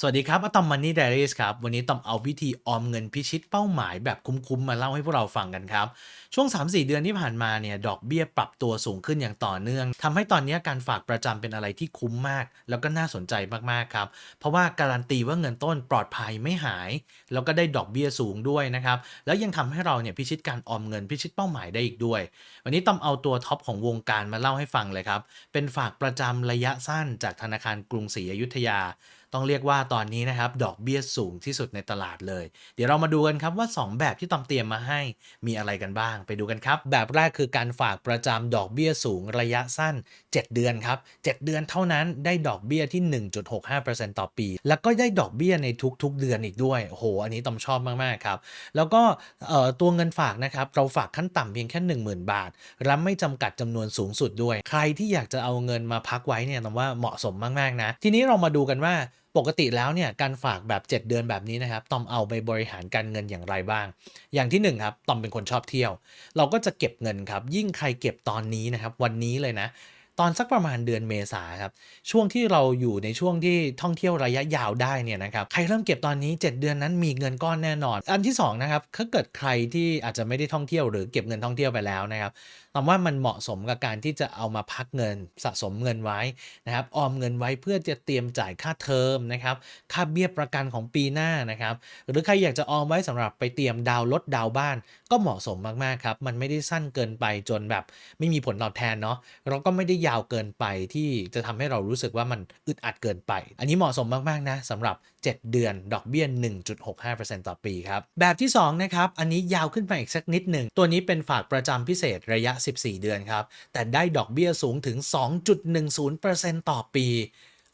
สวัสดีครับอะตอมมันนี่ไดรี่ครับ วันนี้ตอมเอาวิธีออมเงินพิชิตเป้าหมายแบบคุ้มๆมาเล่าให้พวกเราฟังกันครับ ช่วง 3-4 เดือนที่ผ่านมาเนี่ยดอกเบี้ยปรับตัวสูงขึ้นอย่างต่อเนื่องทำให้ตอนนี้การฝากประจำเป็นอะไรที่คุ้มมาก แล้วก็น่าสนใจมากๆครับ เพราะว่าการันตีว่าเงินต้นปลอดภัยไม่หาย แล้วก็ได้ดอกเบี้ยสูงด้วยนะครับ แล้วยังทำให้เราเนี่ยพิชิตการออมเงินพิชิตเป้าหมายได้อีกด้วย วันนี้ตอมเอาตัวท็อปของวงการมาเล่าให้ฟังเลยครับเป็นฝากประจำระยะสั้นจากธนาคารกรุงศรีอยุธยา ต้องเรียกว่าตอนนี้นะครับ ดอกเบี้ยสูงที่สุดในตลาดเลย เดี๋ยวเรามาดูกันครับว่า 2 แบบที่ตอมเตรียมมาให้มีอะไรกันบ้าง ไปดูกันครับ แบบแรกคือการฝากประจำดอกเบี้ยสูงระยะสั้น 7 เดือนครับ 7 เดือนเท่านั้นได้ดอกเบี้ยที่ 1.65%ต่อปี แล้วก็ได้ดอกเบี้ยในทุกๆ เดือนอีกด้วยโอ้โหอันนี้ตอมชอบมากๆครับแล้วก็ตัวเงินฝากนะครับเราฝากขั้นต่ำเพียงแค่ 10,000 บาทและไม่จำกัดจำนวนสูงสุดด้วย ใครที่อยากจะเอาเงินมาพักไว้เนี่ยตอมว่าเหมาะสมมากๆนะ ทีนี้เรามาดูกันว่า ปกติแล้วเนี่ยการฝากแบบ 7 เดือนแบบนี้นะครับตอมเอาไปบริหารการเงินอย่างไรบ้าง อย่างที่หนึ่งครับตอมเป็นคนชอบเที่ยว เราก็จะเก็บเงินครับ ยิ่งใครเก็บตอนนี้นะครับ วันนี้เลยนะ ตอนสักประมาณเดือนเมษาครับ ช่วงที่เราอยู่ในช่วงที่ท่องเที่ยวระยะยาวได้เนี่ยนะครับ ใครเริ่มเก็บตอนนี้ 7 เดือนนั้นมีเงินก้อนแน่นอน อันที่2นะครับถ้าเกิดใครที่อาจจะไม่ได้ท่องเที่ยวหรือเก็บเงินท่องเที่ยวไปแล้วนะครับตามว่ามันเหมาะสมกับการที่จะเอามาพักเงินสะสมเงินไว้นะครับออมเงินไว้เพื่อจะเตรียมจ่ายค่าเทอมนะครับค่าเบี้ยประกันของปีหน้านะครับหรือใครอยากจะออมไว้สำหรับไปเตรียมดาวรถดาวบ้าน ก็เหมาะสมมากๆครับมันไม่ได้สั้นเกินไปจนแบบ ไม่มีผลตอบแทนเนาะเราก็ไม่ได้ยาวเกินไปที่จะทำให้เรารู้สึกว่ามันอึดอัดเกินไป อันนี้เหมาะสมมาก ๆ นะสำหรับ 7 เดือนดอกเบี้ย 1.65%ต่อปีครับ แบบที่ 2 นะครับ อันนี้ยาวขึ้นไปอีกสักนิดหนึ่ง ตัวนี้เป็นฝากประจำพิเศษระยะ 14 เดือนครับ แต่ได้ดอกเบี้ยสูงถึง 2.10%ต่อปี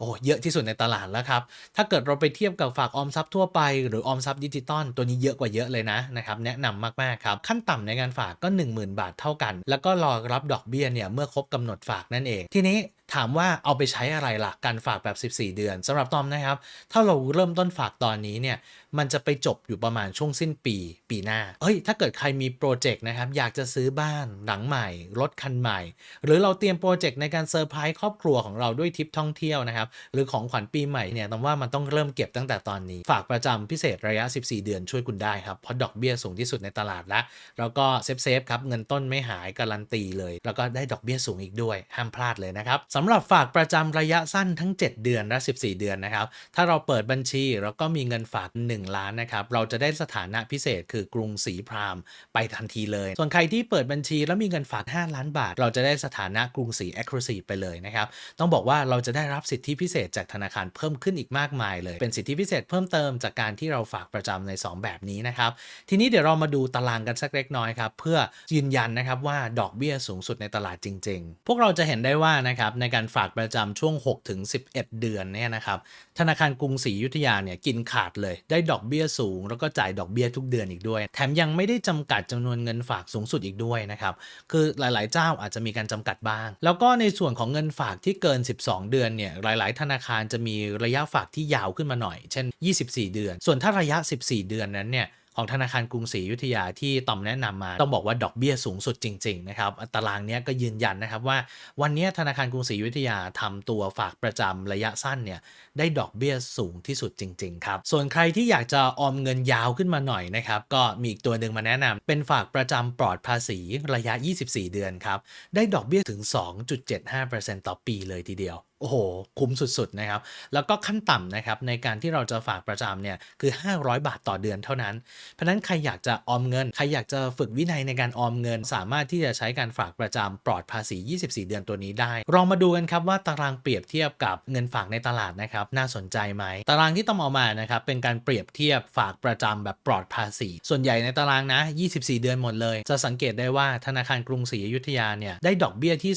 อ้เยอะที่สุดในตลาดแล้วครับ ถ้าเกิดเราไปเทียบกับฝากออมทรัพย์ทั่วไปหรือออมทรัพย์ดิจิตอลตัวนี้เยอะกว่าเยอะเลยนะนะครับแนะนำมากๆครับขั้นต่ำในการฝากก็ 10,000 บาทเท่ากัน แล้วก็รอรับดอกเบี้ยเนี่ยเมื่อครบกำหนดฝากนั่นเอง ทีนี้ ถามว่าเอาไปใช้อะไรล่ะการฝากแบบ 14 เดือนสำหรับตอมนะครับ ถ้าเราเริ่มต้นฝากตอนนี้เนี่ย มันจะไปจบอยู่ประมาณช่วงสิ้นปีปีหน้าเฮ้ย ถ้าเกิดใครมีโปรเจกต์นะครับ อยากจะซื้อบ้านหลังใหม่ รถคันใหม่ หรือเราเตรียมโปรเจกต์ในการเซอร์ไพรส์ครอบครัวของเราด้วยทริปท่องเที่ยวนะครับ หรือของขวัญปีใหม่เนี่ยตอมว่ามันต้องเริ่มเก็บตั้งแต่ตอนนี้ ฝากประจำพิเศษระยะ 14 เดือนช่วยคุณได้ครับ เพราะดอกเบี้ยสูงที่สุดในตลาดแล้วแล้วก็เซฟเซฟครับ เงินต้นไม่หายการันตีเลย แล้วก็ได้ดอกเบี้ยสูงอีกด้วย ห้ามพลาดเลยนะครับสำหรับฝากประจำระยะสั้นทั้ง 7 เดือนและ 14 เดือนนะครับ ถ้าเราเปิดบัญชีแล้วก็มีเงินฝาก 1 ล้านนะครับ เราจะได้สถานะพิเศษคือกรุงศรีพรามไปทันทีเลย ส่วนใครที่เปิดบัญชีแล้วมีเงินฝาก 5 ล้านบาท เราจะได้สถานะกรุงศรี Exclusive ไปเลยนะครับ ต้องบอกว่าเราจะได้รับสิทธิพิเศษจากธนาคารเพิ่มขึ้นอีกมากมายเลย เป็นสิทธิพิเศษเพิ่มเติมจากการที่เราฝากประจำใน 2 แบบนี้นะครับ ทีนี้เดี๋ยวเรามาดูตารางกันสักเล็กน้อยครับเพื่อยืนยันนะครับว่าดอกเบี้ยสูงสุดในตลาดจริง ๆ พวกเราจะเห็นได้ว่านะครับในการฝากประจำช่วง6ถึง11 เดือนเนี่ยนะครับธนาคารกรุงศรีอยุธยาเนี่ยกินขาดเลยได้ดอกเบี้ยสูง แล้วก็จ่ายดอกเบี้ยทุกเดือนอีกด้วย แถมยังไม่ได้จำกัดจำนวนเงินฝากสูงสุดอีกด้วยนะครับคือหลายๆ เจ้าอาจจะมีการจำกัดบ้าง แล้วก็ในส่วนของเงินฝากที่เกิน 12 เดือนเนี่ยหลาย ๆ ธนาคารจะมีระยะฝากที่ยาวขึ้นมาหน่อย เช่น 24 เดือน ส่วนถ้าระยะ 14 เดือนนั้นเนี่ย ของธนาคารกรุงศรีอยุธยาที่ต่อมแนะนำมา ต้องบอกว่าดอกเบี้ยสูงสุดจริงๆนะครับตารางนี้ก็ยืนยันนะครับว่า วันนี้ธนาคารกรุงศรีอยุธยาทำตัวฝากประจำระยะสั้นเนี่ยได้ดอกเบี้ยสูงที่สุดจริงๆครับส่วนใครที่อยากจะออมเงินยาวขึ้นมาหน่อยนะครับก็มีอีกตัวหนึ่งมาแนะนำเป็นฝากประจำปลอดภาษีระยะ 24 เดือนครับได้ดอกเบี้ยถึง 2.75%ต่อปีเลยทีเดียว โอ้โห คุ้มสุดๆนะครับ แล้วก็ขั้นต่ำนะครับในการที่เราจะฝากประจำเนี่ยคือ 500 บาทต่อเดือนเท่านั้น เพราะนั้นใครอยากจะออมเงิน ใครอยากจะฝึกวินัยในการออมเงิน สามารถที่จะใช้การฝากประจำปลอดภาษี 24 เดือนตัวนี้ได้ ลองมาดูกันครับว่าตารางเปรียบเทียบกับเงินฝากในตลาดนะครับน่าสนใจไหม ตารางที่ต้องเอามานะครับเป็นการเปรียบเทียบฝากประจำแบบปลอดภาษี ส่วนใหญ่ในตารางนะ 24 เดือนหมดเลย จะสังเกตได้ว่าธนาคารกรุงศรีอยุธยาเนี่ยได้ดอกเบี้ยที่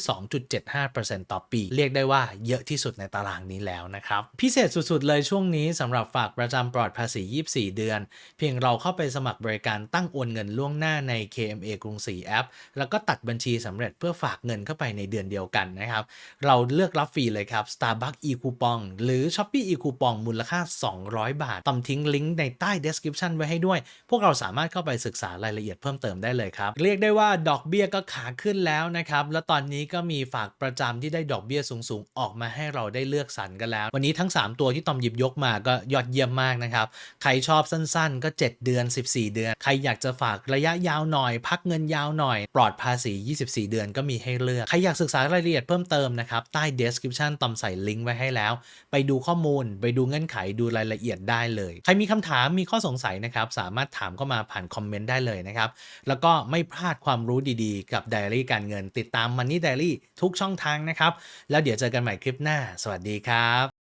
2.75%ต่อปี เรียกได้ว่าเยอะที่สุดในตารางนี้แล้วนะครับ พิเศษสุดๆเลยช่วงนี้สำหรับฝากประจำปลอดภาษี 24 เดือน เพียงเราเข้าไปสมัครบริการตั้งโอนเงินล่วงหน้าใน KMA กรุงศรีแอป แล้วก็ตัดบัญชีสำเร็จเพื่อฝากเงินเข้าไปในเดือนเดียวกันนะครับ เราเลือกรับฟรีเลยครับ Starbucks e-coupon หรือ Shopee e-coupon มูลค่า 200 บาทตอมทิ้งลิงก์ในใต้ description ไว้ให้ด้วย พวกเราสามารถเข้าไปศึกษารายละเอียดเพิ่มเติมได้เลยครับ เรียกได้ว่าดอกเบี้ยก็ขาขึ้นแล้วนะครับ แล้วตอนนี้ก็มีฝากประจำที่ได้ดอกเบี้ยสูงๆออกมามาให้เราได้เลือกสรรกันแล้ว วันนี้ทั้ง 3 ตัวที่ตอมหยิบยกมาก็ยอดเยี่ยมมากนะครับ ใครชอบสั้นๆ ก็ 7 เดือน 14 เดือน ใครอยากจะฝากระยะยาวหน่อย พักเงินยาวหน่อย ปลอดภาษี 24 เดือนก็มีให้เลือก ใครอยากศึกษารายละเอียดเพิ่มเติมนะครับ ใต้ description ตอมใส่ลิงก์ไว้ให้แล้ว ไปดูข้อมูล ไปดูเงื่อนไขดูรายละเอียดได้เลย ใครมีคำถามมีข้อสงสัยนะครับสามารถถามเข้ามาผ่านคอมเมนต์ได้เลยนะครับแล้วก็ไม่พลาดความรู้ดีๆ กับ Diary การเงิน ติดตาม Money Diary ทุกช่องทางนะครับแล้วเดี๋ยวเจอกันใหม่คลิปปหน้า สวัสดีครับ